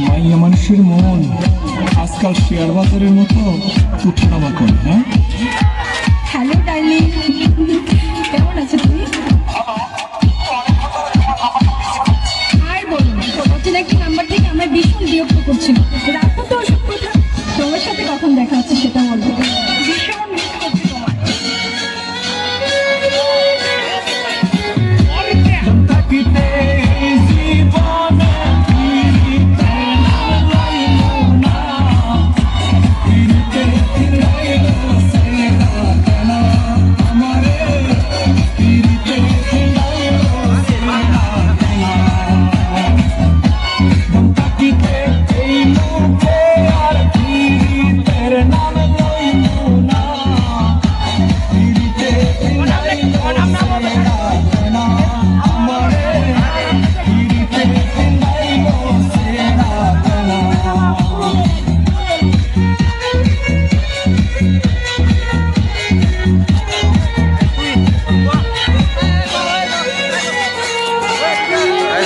মাইয়া মানুষের মন আজকাল শেয়ার বাজারের মতো উঠানামা করে হ্যাঁ? Hello, darling. কেমন আছো তুমি? আর বলো না নাম্বার থেকে আমার ভীষণ বিরক্ত করছিল রাখো তো ওসব কথা। তোমার সাথে কখন দেখা হচ্ছে সেটা বলো। ভীষণ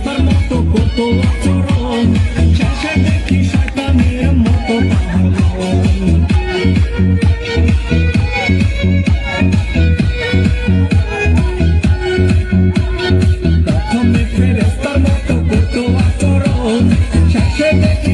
রাস্তার মতো কত আচরণ শেষে দেখি শয়তানের মতো প্রথমে ফেরেস্তার মতো কত আচরণ শেষে দেখি